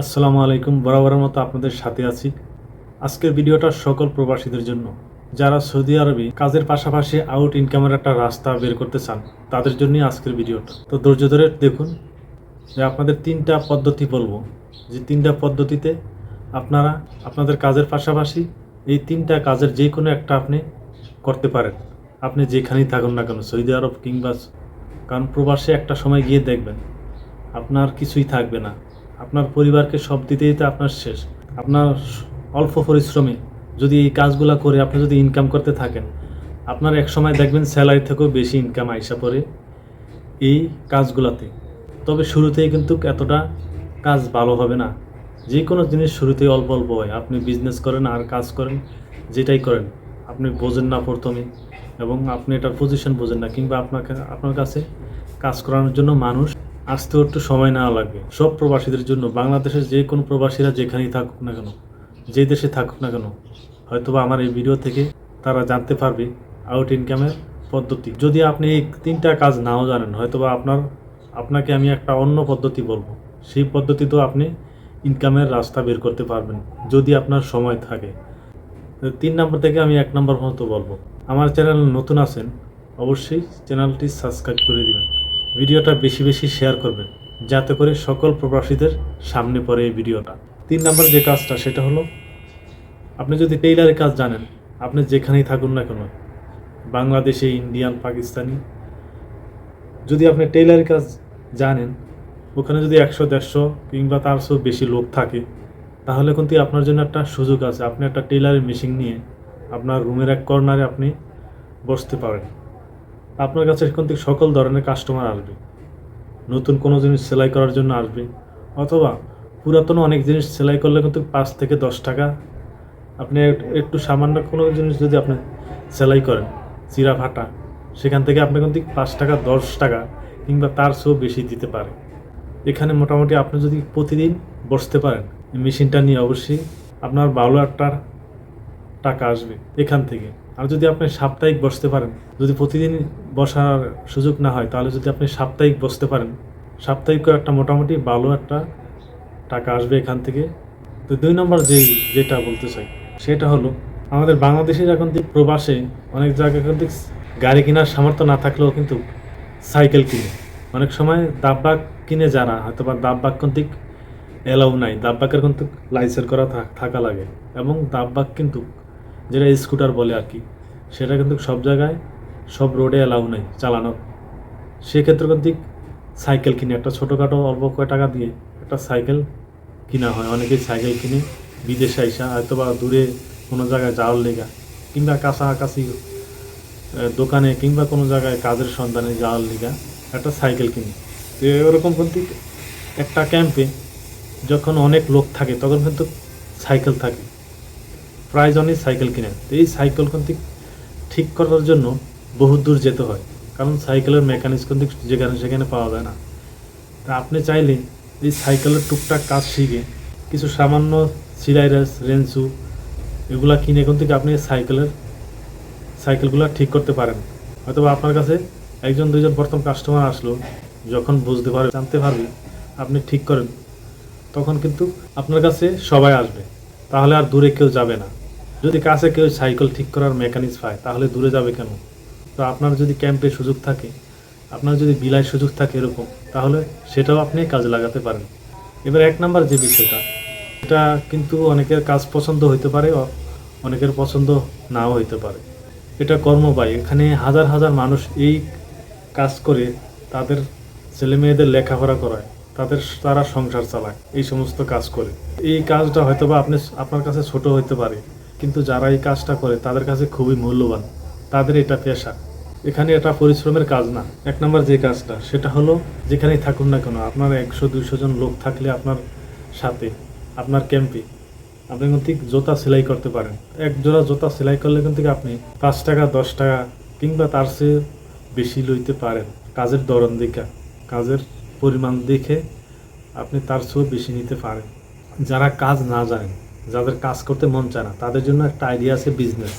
আসসালামু আলাইকুম বরাবরের মতো আপনাদের সাথে আছি। আজকের ভিডিওটা সকল প্রবাসীদের জন্য। যারা সৌদি আরবে কাজের পাশাপাশি আউট ইনকামের একটা রাস্তা বের করতে চান, তাদের জন্যই আজকের ভিডিওটা। তো ধৈর্য ধরে দেখুন যে আপনাদের তিনটা পদ্ধতি বলব। যে তিনটা পদ্ধতিতে আপনারা আপনাদের কাজের পাশাপাশি এই তিনটা কাজের যে কোনো একটা আপনি করতে পারেন। আপনি যেখানেই থাকুন না কেন, সৌদি আরব কিংবা কারণ প্রবাসে একটা সময় গিয়ে দেখবেন, আপনার কিছুই থাকবে না। আপনার পরিবারকে সব দিতে দিতে আপনার শেষ। আপনার অল্প পরিশ্রমে যদি এই কাজগুলো করে আপনি যদি ইনকাম করতে থাকেন, আপনার এক সময় দেখবেন স্যালারি থেকেও বেশি ইনকাম আইসা পড়ে এই কাজগুলোতে। তবে শুরুতেই কিন্তু এতটা কাজ ভালো হবে না। যে কোনো জিনিস শুরুতেই অল্প অল্প হয়। আপনি বিজনেস করেন, আর কাজ করেন, যেটাই করেন, আপনি বোঝেন না প্রথমে এবং আপনি এটার পজিশন বোঝেন না, কিংবা আপনাকে, আপনার কাছে কাজ করানোর জন্য মানুষ আসতেও একটু সময় নেওয়া লাগবে সব প্রবাসীদের জন্য বাংলাদেশের যে কোনো প্রবাসীরা যেখানেই থাকুক না কেন, যে দেশে থাকুক না কেন, হয়তোবা আমার এই ভিডিও থেকে তারা জানতে পারবে আউট ইনকামের পদ্ধতি। যদি আপনি এই তিনটা কাজ নাও জানেন, হয়তোবা আপনার, আপনাকে আমি একটা অন্য পদ্ধতি বলব। সেই পদ্ধতিতেও আপনি ইনকামের রাস্তা বের করতে পারবেন, যদি আপনার সময় থাকে। তিন নম্বর থেকে আমি এক নম্বর পর্যন্ত বলব। আমার চ্যানেল নতুন আছেন, অবশ্যই চ্যানেলটি সাবস্ক্রাইব করে দিবেন। ভিডিওটা বেশি বেশি শেয়ার করবেন, যাতে করে সকল প্রবাসীদের সামনে পড়ে এই ভিডিওটা। তিন নম্বর যে কাজটা, সেটা হলো, আপনি যদি টেইলারের কাজ জানেন, আপনি যেখানেই থাকুন না কেন, বাংলাদেশে, ইন্ডিয়ান, পাকিস্তানি, যদি আপনি টেইলারের কাজ জানেন, ওখানে যদি একশো, দেড়শো কিংবা তারশো বেশি লোক থাকে, তাহলে কিন্তু আপনার জন্য একটা সুযোগ আছে। আপনি একটা টেইলারের মেশিন নিয়ে আপনার রুমের এক কর্নারে আপনি বসতে পারেন। আপনার কাছে এখন থেকে সকল ধরনের কাস্টমার আসবে। নতুন কোনো জিনিস সেলাই করার জন্য আসবে। অথবা পুরাতন অনেক জিনিস সেলাই করলে কিন্তু পাঁচ থেকে দশ টাকা। আপনি একটু- সামান্য কোনো জিনিস যদি আপনি সেলাই করেন, চিরা ফাটা সেখান থেকে আপনি কিন্তু পাঁচ টাকা, দশ টাকা কিংবা তার চেয়েও বেশি দিতে পারে। এখানে মোটামুটি আপনি যদি প্রতিদিন বসতে পারেন মেশিনটা নিয়ে অবশ্যই আপনার ভালো একটা টাকা আসবে এখান থেকে। আর যদি আপনি সাপ্তাহিক বসতে পারেন, যদি প্রতিদিন বসার সুযোগ না হয়, তাহলে যদি আপনি সাপ্তাহিক বসতে পারেন সাপ্তাহিকও একটা মোটামুটি ভালো একটা টাকা আসবে এখান থেকে। তো দুই নম্বর যেই, যেটা বলতে চাই, সেটা হলো, আমাদের বাংলাদেশের এখন দিক প্রবাসে অনেক জায়গায় কিন্তু গাড়ি কেনার সামর্থ্য না থাকলেও কিন্তু সাইকেল কিনে। অনেক সময় দাব্বাক কিনে যারা হয়তো বা দাব্বাক কিন্তু এলাও নাই, দাব্বাকের কিন্তু লাইসেন্স করা থাক- লাগে। এবং দাব্বাক কিন্তু যেটা স্কুটার বলে আর কি। সেটা কিন্তু সব জায়গায়, সব রোডে অ্যালাউ নাই চালানো। সেক্ষেত্রে কিন্তু সাইকেল কিনে, একটা ছোটোখাটো অল্প কয় টাকা দিয়ে একটা সাইকেল কিনা হয়। অনেকেই সাইকেল কিনে, বিদেশে আইসা হয়তো বা দূরে কোনো জায়গায় যাওয়ার লেগা, কিংবা কাছাকাছি দোকানে কিংবা কোনো জায়গায় কাজের সন্ধানে যাওয়ার লেগা একটা সাইকেল কিনি। তো এরকম কিন্তু একটা ক্যাম্পে যখন অনেক লোক থাকে, তখন কিন্তু সাইকেল থাকে। প্রায় জনই সাইকেল কিনে তো এই সাইকেল কিন্তু ঠিক করার জন্য বহু দূর যেতে হয়। কারণ সাইকেলের মেকানিক্স কিন্তু যেখানে সেখানে পাওয়া যায় না। তা আপনি চাইলে এই সাইকেলের টুকটাক কাজ শিখে কিছু সামান্য সিলাইরাস রেঞ্চু এগুলা কিনে কিন্তু আপনি সাইকেলের, সাইকেলগুলো ঠিক করতে পারেন। হয়তো আপনার কাছে একজন দুজন প্রথম কাস্টমার আসলো, যখন বুঝতে পারবে, জানতে পারবে, আপনি ঠিক করেন, তখন কিন্তু আপনার কাছে সবাই আসবে। তাহলে আর দূরে কেউ যাবে না। যদি কাছে কেউ সাইকেল ঠিক করার মেকানিক্স পায়, তাহলে দূরে যাবে কেন? তো আপনার যদি ক্যাম্পে সুযোগ থাকে, আপনার যদি বিলায় সুযোগ থাকে এরকম, তাহলে সেটাও আপনি কাজে লাগাতে পারেন। এবার এক নাম্বার যে বিষয়টা, এটা কিন্তু অনেকের কাজ পছন্দ হইতে পারে অনেকের পছন্দ নাও হইতে পারে। এটা কর্মবাই এখানে হাজার হাজার মানুষ এই কাজ করে তাদের ছেলে মেয়েদের লেখাপড়া করায়, তাদের তারা সংসার চালায়, এই সমস্ত কাজ করে। এই কাজটা হয়তো বা আপনি আপনার কাছে ছোট হইতে পারে কিন্তু যারা এই কাজটা করে, তাদের কাছে খুবই মূল্যবান। তাদের এটা পেশা। এখানে এটা পরিশ্রমের কাজ না। এক নম্বর যে কাজটা, সেটা হলো যেখানেই থাকুন না কেন, আপনার একশো, দুইশো জন লোক থাকলে আপনার সাথে, আপনার ক্যাম্পে, আপনি কিন্তু জোতা সেলাই করতে পারেন। এক জোড়া জোতা সেলাই করলে কিন্তু আপনি পাঁচ টাকা, দশ টাকা কিংবা তার চেয়ে বেশি লইতে পারেন। কাজের ধরন দেখে, কাজের পরিমাণ দেখে আপনি তার চেয়েও বেশি নিতে পারেন। যারা কাজ না জানেন যাদের কাজ করতে মন চায় না, তাদের জন্য একটা আইডিয়া আছে বিজনেস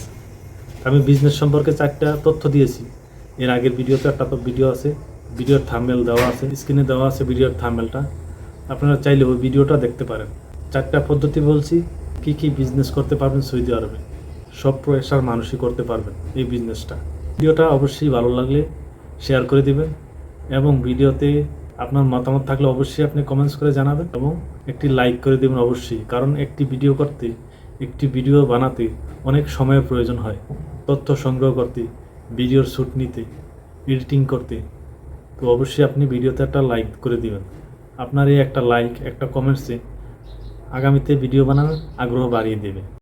আমি বিজনেস সম্পর্কে চারটা তথ্য দিয়েছি। এর আগের ভিডিওতে একটা তো ভিডিও আছে ভিডিওর থাম্বেল দেওয়া আছে স্ক্রিনে দেওয়া আছে ভিডিওর থাম্বেলটা আপনারা চাইলে ওই ভিডিওটা দেখতে পারেন। চারটা পদ্ধতি বলছি, কি কি বিজনেস করতে পারবেন সৌদি আরবে? সব প্রয়াসার মানুষই করতে পারবেন এই বিজনেসটা ভিডিওটা অবশ্যই ভালো লাগলে শেয়ার করে দিবেন এবং ভিডিওতে আপনার মতামত থাকলে অবশ্যই আপনি কমেন্টস করে জানাবেন এবং একটি লাইক করে দেবেন অবশ্যই, কারণ একটি ভিডিও করতে, একটি ভিডিও বানাতে অনেক সময়ের প্রয়োজন হয়। তথ্য সংগ্রহ করতে ভিডিওর শ্যুট নিতে এডিটিং করতে, তো অবশ্যই আপনি ভিডিওতে একটা লাইক করে দিবেন। আপনার এই একটা লাইক একটা কমেন্টসে আগামীতে ভিডিও বানানোর আগ্রহ বাড়িয়ে দেবে।